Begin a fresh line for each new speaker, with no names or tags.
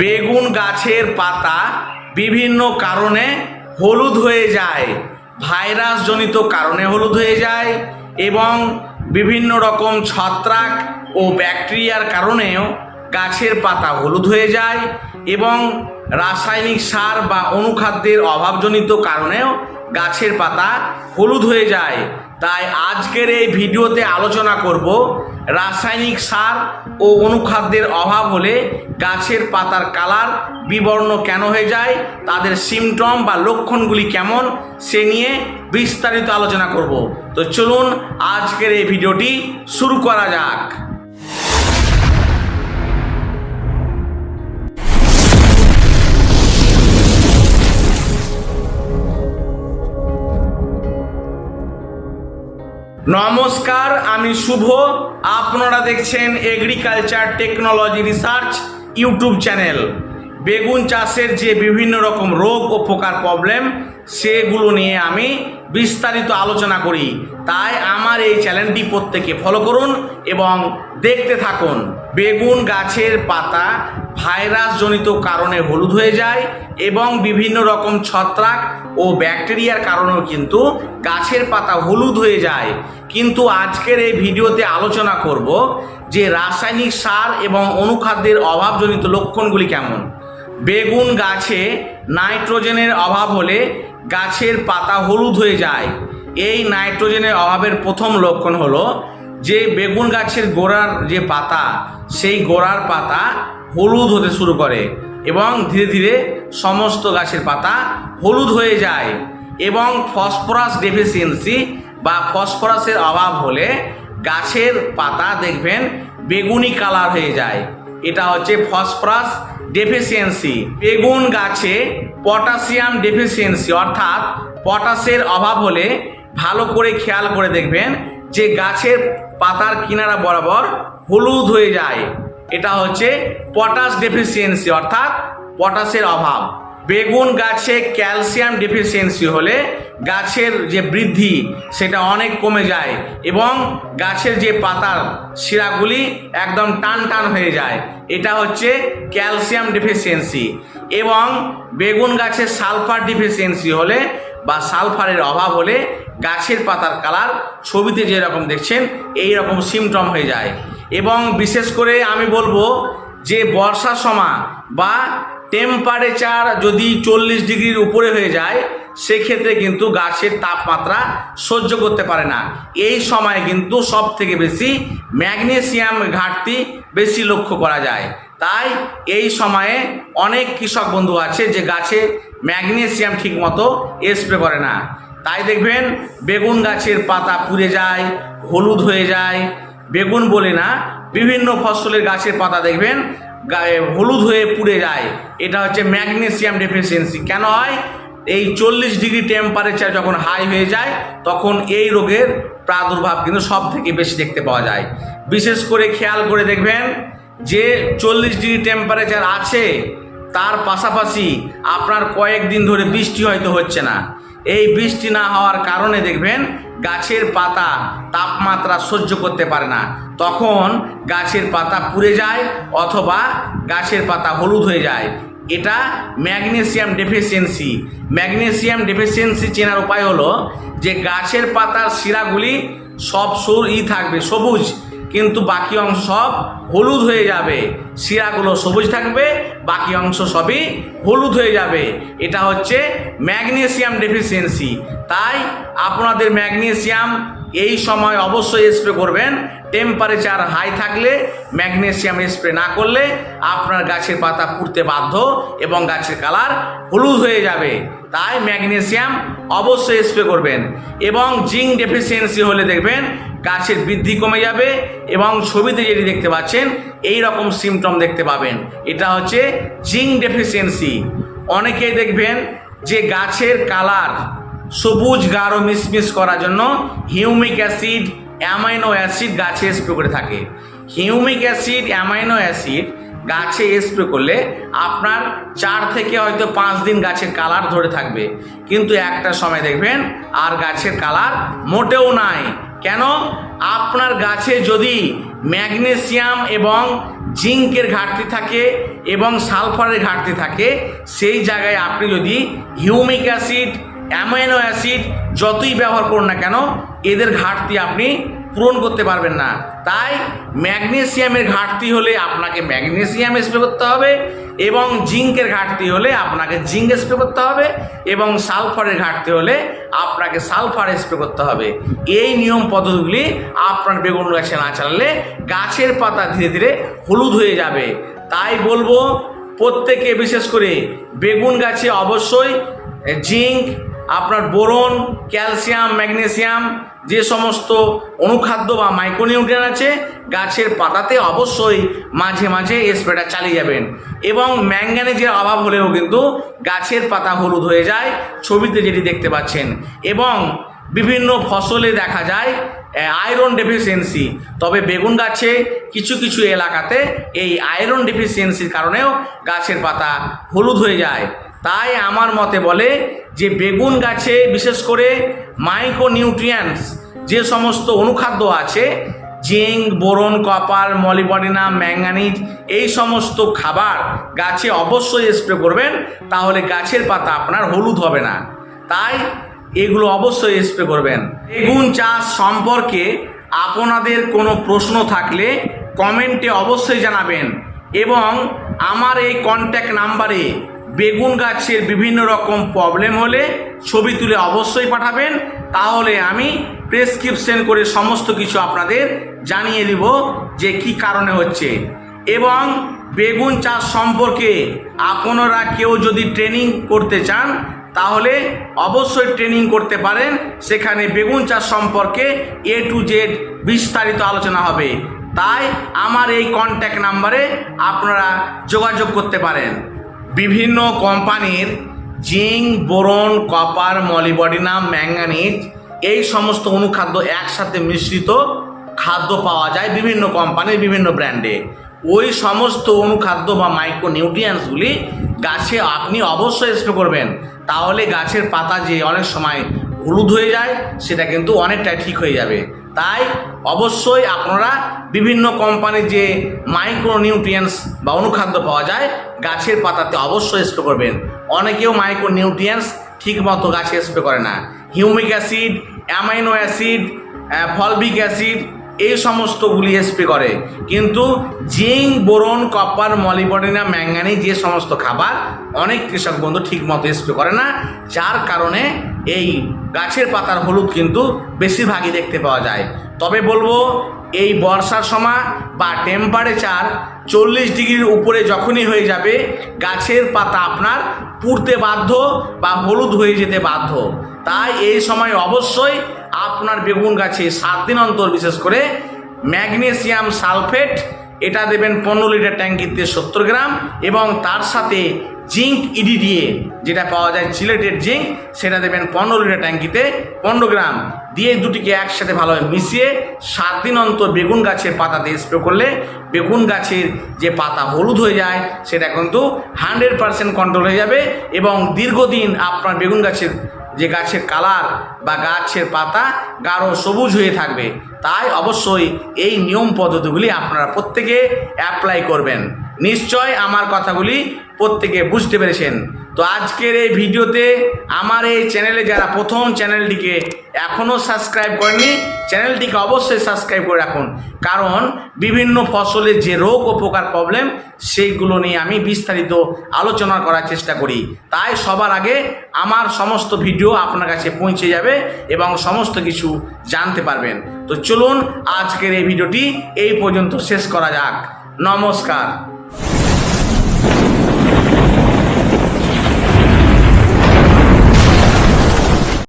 বেগুন গাছের পাতা বিভিন্ন কারণে হলুদ হয়ে যায়, ভাইরাসজনিত কারণে হলুদ হয়ে যায় এবং বিভিন্ন রকম ছত্রাক ও ব্যাকটেরিয়ার কারণেও গাছের পাতা হলুদ হয়ে যায় এবং রাসায়নিক সার বা অনুখাদ্যের অভাবজনিত কারণেও গাছের পাতা হলুদ হয়ে যায়। তাই আজকের এই ভিডিওতে আলোচনা করব রাসায়নিক সার ও অনুখাদ্যের অভাব হলে গাছের পাতার কালার, বিবর্ণ কেন হয়ে যায়, তাদের সিমটম বা লক্ষণগুলি কেমন, সে নিয়ে বিস্তারিত আলোচনা করব। তো চলুন আজকের এই ভিডিওটি শুরু করা যাক। নমস্কার, আমি শুভ। আপনারা দেখছেন agriculture technology research YouTube channel বেগুন চাষের যে বিভিন্ন রকম রোগ ও প্রকার প্রবলেম সেগুলো নিয়ে আমি বিস্তারিত আলোচনা করি। তাই আমার এই চ্যানেলটি প্রত্যেকে ফলো করুন এবং দেখতে থাকুন। বেগুন গাছের পাতা ভাইরাসজনিত কারণে হলুদ হয়ে যায় এবং বিভিন্ন রকম ছত্রাক ও ব্যাকটেরিয়ার কারণেও কিন্তু গাছের পাতা হলুদ হয়ে যায়। কিন্তু আজকের এই ভিডিওতে আলোচনা করব যে রাসায়নিক সার এবং অনুখাদ্যের অভাবজনিত লক্ষণগুলি কেমন? বেগুন গাছে নাইট্রোজেনের অভাব হলে গাছের পাতা হলুদ হয়ে যায়। এই নাইট্রোজেনের অভাবের প্রথম লক্ষণ হলো যে বেগুন গাছের গোড়ার যে পাতা, সেই গোড়ার পাতা হলুদ হতে শুরু করে এবং ধীরে ধীরে সমস্ত গাছের পাতা হলুদ হয়ে যায় এবং ফসফরাস ডেফিসিয়েন্সি বা ফসফরাসের অভাব হলে গাছের পাতা দেখবেন বেগুনি কালার হয়ে যায়। এটা হচ্ছে ফসফরাস ডেফিসিয়েন্সি। বেগুন গাছে পটাশিয়াম ডেফিসিয়েন্সি অর্থাৎ পটাশের অভাব হলে ভালো করে খেয়াল করে দেখবেন যে গাছের পাতার কিনারা বরাবর হলুদ হয়ে যায়। এটা হচ্ছে পটাশ ডেফিসিয়েন্সি, অর্থাৎ পটাশের অভাব। বেগুন গাছে ক্যালসিয়াম ডেফিসিয়েন্সি হলে গাছের যে বৃদ্ধি, সেটা অনেক কমে যায় এবং গাছের যে পাতার শিরাগুলি একদম টান টান হয়ে যায়। এটা হচ্ছে ক্যালসিয়াম ডেফিসিয়েন্সি এবং বেগুন গাছে সালফার ডেফিসিয়েন্সি হলে বা সালফারের অভাব হলে গাছের পাতার কালার ছবিতে যেরকম দেখছেন এই রকম সিমটম হয়ে যায়। এবং বিশেষ করে আমি বলব যে বর্ষার সময় বা টেম্পারেচার যদি চল্লিশ ডিগ্রির উপরে হয়ে যায়, সেক্ষেত্রে কিন্তু গাছের তাপমাত্রা সহ্য করতে পারে না। এই সময় কিন্তু সব থেকে বেশি ম্যাগনেসিয়াম ঘাটতি বেশি লক্ষ্য করা যায়। তাই এই সময়ে অনেক কৃষক বন্ধু আছে যে গাছে ম্যাগনেসিয়াম ঠিকমতো স্প্রে করে না। তাই দেখবেন বেগুন গাছের পাতা পুড়ে যায়, হলুদ হয়ে যায়। বেগুন বলে না, বিভিন্ন ফসলের গাছের পাতা দেখবেন হলুদ হয়ে পুড়ে যায়। এটা হচ্ছে ম্যাগনেসিয়াম ডেফিসিয়েন্সি। কেন হয়? এই চল্লিশ ডিগ্রি টেম্পারেচার যখন হাই হয়ে যায়, তখন এই রোগের প্রাদুর্ভাব কিন্তু সব থেকে বেশি দেখতে পাওয়া যায়। বিশেষ করে খেয়াল করে দেখবেন যে চল্লিশ ডিগ্রি টেম্পারেচার আছে, তার পাশাপাশি আপনার কয়েকদিন ধরে বৃষ্টি হয়তো হচ্ছে না। এই বৃষ্টি না হওয়ার কারণে দেখবেন গাছের পাতা তাপমাত্রা সহ্য করতে পারে না। তখন গাছের পাতা পুড়ে যায় অথবা গাছের পাতা হলুদ হয়ে যায়। এটা ম্যাগনেসিয়াম ডেফিসিয়েন্সি। ম্যাগনেসিয়াম ডেফিসিয়েন্সি চেনার উপায় হলো যে গাছের পাতার শিরাগুলি সব সুর ই থাকবে, সবুজ, কিন্তু বাকি অংশ সব হলুদ হয়ে যাবে। শিরাগুলো সবুজ থাকবে, বাকি অংশ সবই হলুদ হয়ে যাবে। এটা হচ্ছে ম্যাগনেসিয়াম ডেফিসিয়েন্সি। তাই আপনাদের ম্যাগনেসিয়াম এই সময় অবশ্যই স্প্রে করবেন। টেম্পারেচার হাই থাকলে, ম্যাগনেসিয়াম স্প্রে না করলে আপনার গাছের পাতা পুড়তে বাধ্য এবং গাছের কালার হলুদ হয়ে যাবে। তাই ম্যাগনেসিয়াম অবশ্যই স্প্রে করবেন এবং জিঙ্ক ডেফিসিয়েন্সি হলে দেখবেন গাছের বৃদ্ধি কমে যাবে এবং ছবিতে যেটি দেখতে পাচ্ছেন, এই রকম সিমটম দেখতে পাবেন। এটা হচ্ছে জিঙ্ক ডেফিসিয়েন্সি। অনেকেই দেখবেন যে গাছের কালার সবুজ, গাঢ় মিসমিস করার জন্য হিউমিক অ্যাসিড, অ্যামাইনো অ্যাসিড গাছে স্প্রে করে থাকে। হিউমিক অ্যাসিড, অ্যামাইনো অ্যাসিড গাছে স্প্রে করলে আপনার চার থেকে হয়তো পাঁচ দিন গাছের কালার ধরে থাকবে। কিন্তু একটা সময় দেখবেন আর গাছের কালার মোটেও নাই। কেন? আপনার গাছে যদি ম্যাগনেসিয়াম এবং জিঙ্কের ঘাটতি থাকে এবং সালফারের ঘাটতি থাকে, সেই জায়গায় আপনি যদি হিউমিক অ্যাসিড অ্যামাইনো অ্যাসিড যতই ব্যবহার করুন না কেন, এদের ঘাটতি আপনি পূরণ করতে পারবেন না। তাই ম্যাগনেসিয়ামের ঘাটতি হলে আপনাকে ম্যাগনেসিয়াম স্প্রে করতে হবে এবং জিঙ্কের ঘাটতি হলে আপনাকে জিঙ্ক স্প্রে করতে হবে এবং সালফারের ঘাটতি হলে আপনাকে সালফার স্প্রে করতে হবে। এই নিয়ম পদ্ধতিগুলি আপনার বেগুন গাছে না চালালে গাছের পাতা ধীরে ধীরে হলুদ হয়ে যাবে। তাই বলব, প্রত্যেকে বিশেষ করে বেগুন গাছে অবশ্যই জিঙ্ক, আপনার বোরন, ক্যালসিয়াম, ম্যাগনেসিয়াম যে সমস্ত অনুখাদ্য বা মাইক্রোনিউট্রিয়েন্ট আছে, গাছের পাতাতে অবশ্যই মাঝে মাঝে স্প্রেটা চালিয়ে যাবেন। এবং ম্যাঙ্গানিজের অভাব হলেও কিন্তু গাছের পাতা হলুদ হয়ে যায়, ছবিতে যেটি দেখতে পাচ্ছেন। এবং বিভিন্ন ফসলে দেখা যায় আয়রন ডেফিসিয়েন্সি তবে বেগুন গাছে কিছু কিছু এলাকাতে এই আয়রন ডেফিসিয়েন্সির কারণেও গাছের পাতা হলুদ হয়ে যায়। তাই আমার মতে বলে যে বেগুন গাছে, বিশেষ করে মাইক্রো নিউট্রিয়েন্টস যে সমস্ত অনুখাদ্য আছে zinc boron copper molybdenum manganese, এই সমস্ত খাবার গাছে অবশ্যই স্প্রে করবেন, তাহলে গাছের পাতা আপনার হলুদ হবে না। তাই এগুলো অবশ্যই স্প্রে করবেন। বেগুন চাষ সম্পর্কে আপনাদের কোনো প্রশ্ন থাকলে কমেন্টে অবশ্যই জানাবেন এবং আমার এই কন্ট্যাক্ট নাম্বারে বেগুন গাছের বিভিন্ন রকম প্রবলেম হলে ছবি তুলে অবশ্যই পাঠাবেন। তাহলে আমি প্রেসক্রিপশন করে সমস্ত কিছু আপনাদের জানিয়ে দিব যে কি কারণে হচ্ছে। এবং বেগুন চাষ সম্পর্কে আপনারা কেউ যদি ট্রেনিং করতে চান, তাহলে অবশ্যই ট্রেনিং করতে পারেন। সেখানে বেগুন চাষ সম্পর্কে এ টু জেড বিস্তারিত আলোচনা হবে। তাই আমার এই কন্ট্যাক্ট নাম্বারে আপনারা যোগাযোগ করতে পারেন। বিভিন্ন কোম্পানির zinc, boron, copper, molybdenum, manganese এই সমস্ত অনুখাদ্য একসাথে মিশ্রিত খাদ্য পাওয়া যায় বিভিন্ন কোম্পানির বিভিন্ন ব্র্যান্ডে। ওই সমস্ত অনুখাদ্য বা মাইক্রো নিউট্রিয়েন্টসগুলি গাছে আপনি অবশ্যই স্প্রে করবেন। তাহলে গাছের পাতা যে অনেক সময় হলুদ হয়ে যায়, সেটা কিন্তু অনেকটাই ঠিক হয়ে যাবে। তাই অবশ্যই আপনারা বিভিন্ন কোম্পানির যে মাইক্রো নিউট্রিয়েন্টস বা অনুখাদ্য পাওয়া যায়, গাছের পাতাতে অবশ্যই স্প্রে করবেন। অনেকেও মাইক্রো নিউট্রিয়েন্টস ঠিক মতো গাছে স্প্রে করে না। Humic acid amino acid fulvic acid এই সমস্তগুলি স্প্রে করে। কিন্তু zinc, boron copper molybdenum manganese যে সমস্ত খাবার, অনেক কৃষক বন্ধু ঠিক মতো স্প্রে করে না, যার কারণে এই গাছের পাতার হলুদ কিন্তু বেশিরভাগই দেখতে পাওয়া যায়। তবে বলব, এই বর্ষার সময় বা টেম্পারেচার চল্লিশ ডিগ্রির উপরে যখনই হয়ে যাবে, গাছের পাতা আপনার পুড়তে বাধ্য বা হলুদ হয়ে যেতে বাধ্য। তাই এই সময় অবশ্যই আপনার বেগুন গাছে সাত দিন অন্তর বিশেষ করে ম্যাগনেসিয়াম সালফেট, এটা দেবেন পনেরো লিটার ট্যাঙ্কিতে সত্তর গ্রাম এবং তার সাথে জিঙ্ক ইডিডিএ যেটা পাওয়া যায় সিলেটের জিঙ্ক, সেটা দেবেন পনেরো লিটার ট্যাঙ্কিতে পনেরো গ্রাম। দিয়ে দুটিকে একসাথে ভালোভাবে মিশিয়ে সাত দিন অন্তর বেগুন গাছের পাতাতে স্প্রে করলে বেগুন গাছের যে পাতা হলুদ হয়ে যায়, সেটা কিন্তু হান্ড্রেড পারসেন্ট কন্ট্রোল হয়ে যাবে এবং দীর্ঘদিন আপনার বেগুন গাছের যে গাছের কালার বা গাছের পাতা গাঢ় সবুজ হয়ে থাকবে। তাই অবশ্যই এই নিয়ম পদ্ধতিগুলি আপনারা প্রত্যেকে অ্যাপ্লাই করবেন। নিশ্চয় আমার কথাগুলি প্রত্যেকে বুঝতে পেরেছেন। তো আজকের এই ভিডিওতে আমার এই চ্যানেলে যারা প্রথম চ্যানেলটিকে এখনও সাবস্ক্রাইব করেনি চ্যানেলটিকে অবশ্যই সাবস্ক্রাইব করে রাখুন। কারণ বিভিন্ন ফসলের যে রোগ ও পোকার প্রবলেম সেইগুলো নিয়ে আমি বিস্তারিত আলোচনা করার চেষ্টা করি। তাই সবার আগে আমার সমস্ত ভিডিও আপনার কাছে পৌঁছে যাবে এবং সমস্ত কিছু জানতে পারবেন। তো চলুন আজকের এই ভিডিওটি এই পর্যন্ত শেষ করা যাক। নমস্কার।